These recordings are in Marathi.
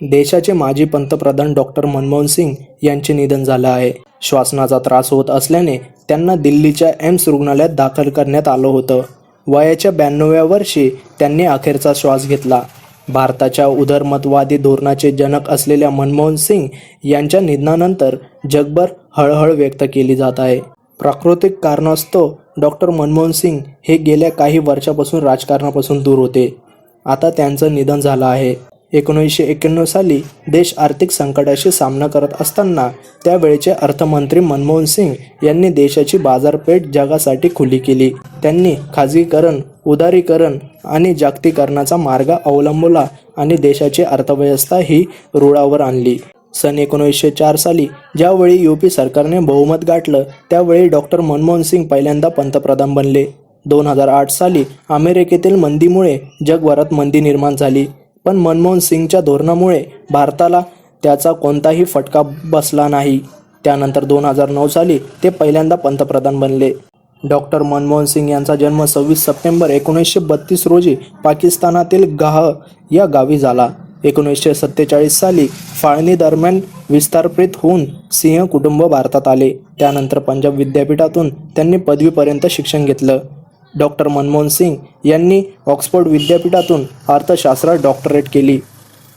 देशाचे माजी पंतप्रधान डॉक्टर मनमोहन सिंग यांचे निधन झालं आहे. श्वासनाचा त्रास होत असल्याने त्यांना दिल्लीच्या एम्स रुग्णालयात दाखल करण्यात आलं होतं. वयाच्या ब्याण्णव्या वर्षी त्यांनी अखेरचा श्वास घेतला. भारताच्या उदरमतवादी धोरणाचे जनक असलेल्या मनमोहन सिंग यांच्या निधनानंतर जगभर हळहळ व्यक्त केली जात आहे. प्राकृतिक कारणास्तव डॉक्टर मनमोहन सिंग हे गेल्या काही वर्षापासून राजकारणापासून दूर होते. आता त्यांचं निधन झालं आहे. एकोणीसशे एक्क्याण्णव साली देश आर्थिक संकटाशी सामना करत असताना त्यावेळचे अर्थमंत्री मनमोहन सिंग यांनी देशाची बाजारपेठ जगासाठी खुली केली. त्यांनी खाजगीकरण उदारीकरण आणि जागतिकरणाचा मार्ग अवलंबला आणि देशाची अर्थव्यवस्था ही रुळावर आणली. सन एकोणीसशे चार साली ज्यावेळी यूपी सरकारने बहुमत गाठलं त्यावेळी डॉक्टर मनमोहन सिंग पहिल्यांदा पंतप्रधान बनले. दोन हजार आठ साली अमेरिकेतील मंदीमुळे जगभरात मंदी निर्माण झाली. पण मनमोहन सिंगच्या धोरणामुळे भारताला त्याचा कोणताही फटका बसला नाही. त्यानंतर दोन हजार नऊ साली ते पहिल्यांदा पंतप्रधान बनले. डॉक्टर मनमोहन सिंग यांचा जन्म सव्वीस सप्टेंबर एकोणीसशे बत्तीस रोजी पाकिस्तानातील गाह या गावी झाला. एकोणीसशे सत्तेचाळीस साली फाळणी दरम्यान विस्तारप्रित होऊन सिंह कुटुंब भारतात आले. त्यानंतर पंजाब विद्यापीठातून त्यांनी पदवीपर्यंत शिक्षण घेतलं. डॉक्टर मनमोहन सिंग यांनी ऑक्सफोर्ड विद्यापीठातून अर्थशास्त्रात डॉक्टरेट केली.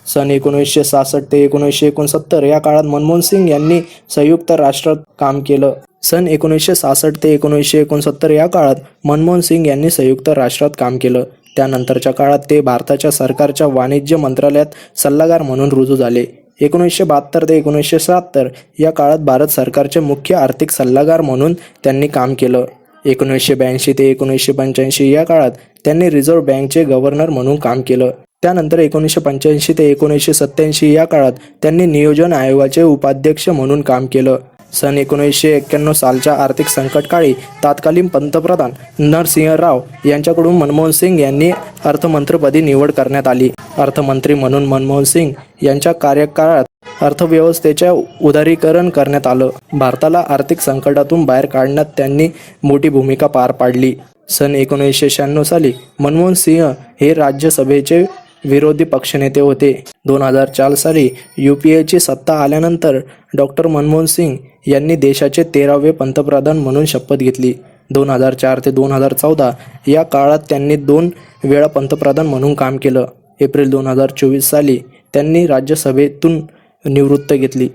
सन एकोणीसशे सहासष्ट ते एकोणीसशे एकोणसत्तर या काळात मनमोहन सिंग यांनी संयुक्त राष्ट्रात काम केलं. सन एकोणीसशे सहासष्ट ते एकोणीसशे एकोणसत्तर या काळात मनमोहन सिंग यांनी संयुक्त राष्ट्रात काम केलं. त्यानंतरच्या काळात ते भारताच्या सरकारच्या वाणिज्य मंत्रालयात सल्लागार म्हणून रुजू झाले. एकोणीसशे बहात्तर ते एकोणीसशे शहात्तर या काळात भारत सरकारचे मुख्य आर्थिक सल्लागार म्हणून त्यांनी काम केलं. एकोणीसशे ब्याऐंशी ते एकोणीसशे पंच्याऐंशी या काळात त्यांनी रिझर्व्ह बँकचे गव्हर्नर म्हणून काम केलं. त्यानंतर एकोणीसशे पंच्याऐंशी ते एकोणीसशे सत्त्याऐंशी या काळात त्यांनी नियोजन आयोगाचे उपाध्यक्ष म्हणून काम केलं. सन एकोणीसशे एक्क्याण्णव सालच्या आर्थिक संकटकाळी तत्कालीन पंतप्रधान नरसिंह राव यांच्याकडून मनमोहन सिंग यांनी अर्थमंत्रीपदी निवड करण्यात आली. अर्थमंत्री म्हणून मनमोहन सिंग यांच्या कार्यकाळात अर्थव्यवस्थेच्या उदारीकरण करण्यात आलं. भारताला आर्थिक संकटातून बाहेर काढण्यात त्यांनी मोठी भूमिका पार पाडली. सन एकोणीसशे शहाण्णव साली मनमोहन सिंह हे राज्यसभेचे विरोधी पक्षनेते होते. दोन हजार चार साली यू पी एची सत्ता आल्यानंतर डॉक्टर मनमोहन सिंग यांनी देशाचे तेरावे पंतप्रधान म्हणून शपथ घेतली. दोन हजार चार ते दोन हजार चौदा या काळात त्यांनी दोन वेळा पंतप्रधान म्हणून काम केलं. एप्रिल दोन हजार चोवीस साली त्यांनी राज्यसभेतून निवृत्त घेतली.